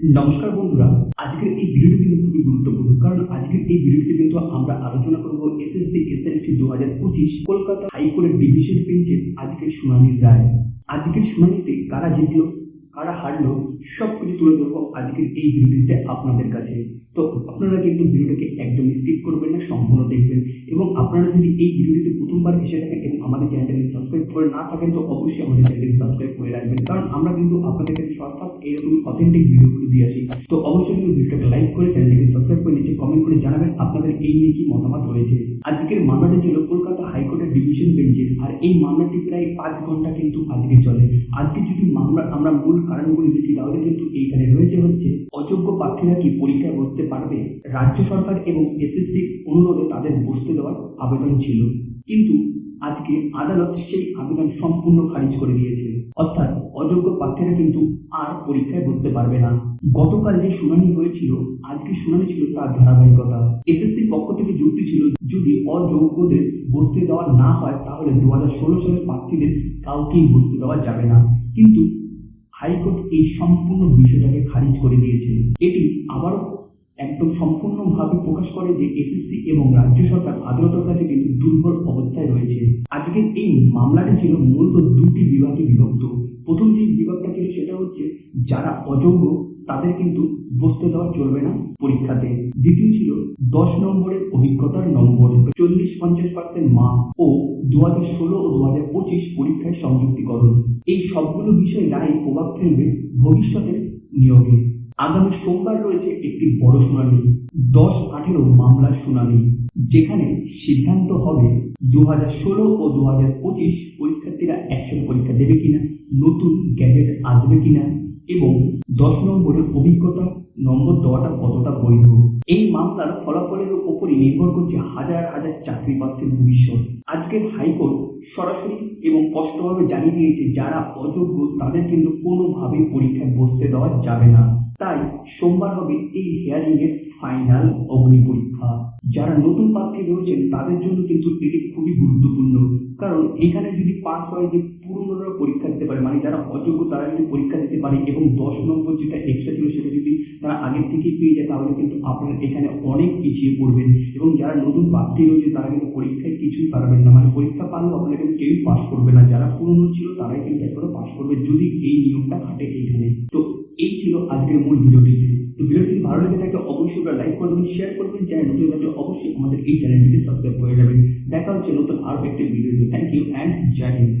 নমস্কার বন্ধুরা, আজকের এই ভিডিওটি কিন্তু খুবই গুরুত্বপূর্ণ, কারণ আজকের এই ভিডিওটিতে কিন্তু আমরা আলোচনা করব এসএসসি এসএসটি দু হাজার পঁচিশ কলকাতা হাইকোর্টের ডিভিশন বেঞ্চের আজকের শুনানির রায়। আজকের শুনানিতে কারা জিতলো কারা হারলো সব কিছু তুলে ধরবো আজকের এই ভিডিওটিতে আপনাদের কাছে। তো আপনারা কিন্তু ভিডিওটাকে একদম স্কিপ করবেন না, সম্পূর্ণ দেখবেন। এবং আপনারা যদি এই ভিডিওটিতে প্রথমবার এসে থাকেন এবং আমাদের চ্যানেলটি সাবস্ক্রাইব করে না থাকেন, তো অবশ্যই আমাদের চ্যানেলটাকে সাবস্ক্রাইব করে রাখবেন। কারণ আমরা কিন্তু আপনাদের কাছে শর্ট ফাস্ট এইরকম অথেন্টিক ভিডিওগুলি দিয়ে আসি। তো অবশ্যই কিন্তু ভিডিওটাকে লাইক করে চ্যানেলটাকে সাবস্ক্রাইব করে নিচে কমেন্ট করে জানাবেন আপনাদের এই নিয়ে কি মতামত রয়েছে। আজকের মামলাটি ছিল কলকাতা হাইকোর্টের ডিভিশন বেঞ্চের, আর এই মামলাটি প্রায় পাঁচ ঘণ্টা কিন্তু আজকে চলে। আজকে যদি মামলা আমরা মূল কারণগুলি দেখি, তাহলে কিন্তু এইখানে রয়েছে হচ্ছে, অযোগ্য প্রার্থীরা কি পরীক্ষায় বসতে পারবে? রাজ্য সরকার এবং এসএসসি অনুরোধে তাদের বসতে দেওয়ার আবেদন ছিল। কিন্তু আজকে আদালত সেই আবেদন সম্পূর্ণ খারিজ করে দিয়েছে। অর্থাৎ অযোগ্য প্রার্থীরা কিন্তু আর পরীক্ষায় বসতে পারবে না। গতকাল যে শুনানি হয়েছিল, আজকে শুনানি ছিল তার ধারাবাহিকতা। এসএসসির পক্ষ থেকে যুক্তি ছিল, যদি অযোগ্যদের বসতে দেওয়া না হয়, তাহলে দু হাজার ষোলো সালের প্রার্থীদের কাউকেই বসতে দেওয়া যাবে না। কিন্তু হাইকোর্ট এই সম্পূর্ণ বিষয়টাকে খারিজ করে দিয়েছে। এটি আবারও একদম সম্পূর্ণভাবে প্রকাশ করে যে এসএসসি এবং রাজ্য সরকার আদালতের কাছে কিন্তু দুর্বল অবস্থায় রয়েছে। আজকের এই মামলাটি ছিল মূলত দুটি বিভাগে বিভক্ত। প্রথম যে বিভাগটা ছিল সেটা হচ্ছে, যারা অযোগ্য তাদের কিন্তু বসতে দেওয়া চলবে না পরীক্ষাতে। দ্বিতীয় ছিল দশ নম্বরের অভিজ্ঞতার নম্বর, চল্লিশ পঞ্চাশ পার্সেন্ট মার্কস ও দু হাজার ষোলো ও দু হাজার পঁচিশ পরীক্ষায় সংযুক্তিকরণ। এই সবগুলো বিষয় রায় প্রভাব ফেলবে ভবিষ্যতের নিয়োগে। আগামী সোমবার রয়েছে একটি বড় শুনানি, দশ আঠেরো মামলার শুনানি, যেখানে সিদ্ধান্ত হবে দু হাজার ষোলো ও দু হাজার পঁচিশ পরীক্ষার্থীরা একসাথে পরীক্ষা দেবে কিনা, নতুন গ্যাজেট আসবে কিনা এবং দশ নম্বরের অভিজ্ঞতা নম্বর দেওয়াটা কতটা বৈধ। এই মামলার ফলাফলের উপরই নির্ভর করছে হাজার হাজার চাকরি প্রার্থীর ভবিষ্যৎ। আজকের হাইকোর্ট সরাসরি এবং স্পষ্টভাবে জানিয়ে দিয়েছে, যারা অযোগ্য তাদের কিন্তু কোনোভাবেই পরীক্ষায় বসতে দেওয়া যাবে না। তাই সোমবার হবে এই হিয়ারিং এর ফাইনাল অগ্নি পরীক্ষা। যারা নতুন প্রার্থী রয়েছেন, তাদের জন্য কিন্তু এটি খুবই গুরুত্বপূর্ণ। কারণ এখানে যদি পাস হয় যে পুরনোরা পরীক্ষা দিতে পারে মানে যারা অযোগ্য তারা যদি পরীক্ষা দিতে পারে এবং দশ নম্বর যেটা এক্সট্রা ছিল সেটা যদি তারা আগের থেকেই পেয়ে যায়, তাহলে কিন্তু আপনারা এখানে অনেক পিছিয়ে পড়বেন। এবং যারা নতুন প্রার্থী রয়েছে, তারা কিন্তু পরীক্ষায় কিছুই পারবেন না। মানে পরীক্ষা পারলেও আপনারা কিন্তু কেউই পাস করবে না। যারা পুরনো ছিল, তারাই কিন্তু একবারে পাস করবে যদি এই নিয়মটা খাটে এইখানে তো এই ছিল আজকের মূল ভিডিওটিতে তো ভিডিওটি যদি ভালো লেগে থাকে, অবশ্যই লাইক করবেন শেয়ার করবেন চ্যানেল নতুন থাকলে অবশ্যই আমাদের এই চ্যানেলটিকে সাবস্ক্রাইব করে নেবেন দেখা হচ্ছে নতুন আরও একটি ভিডিওতে thank you and Jai Hind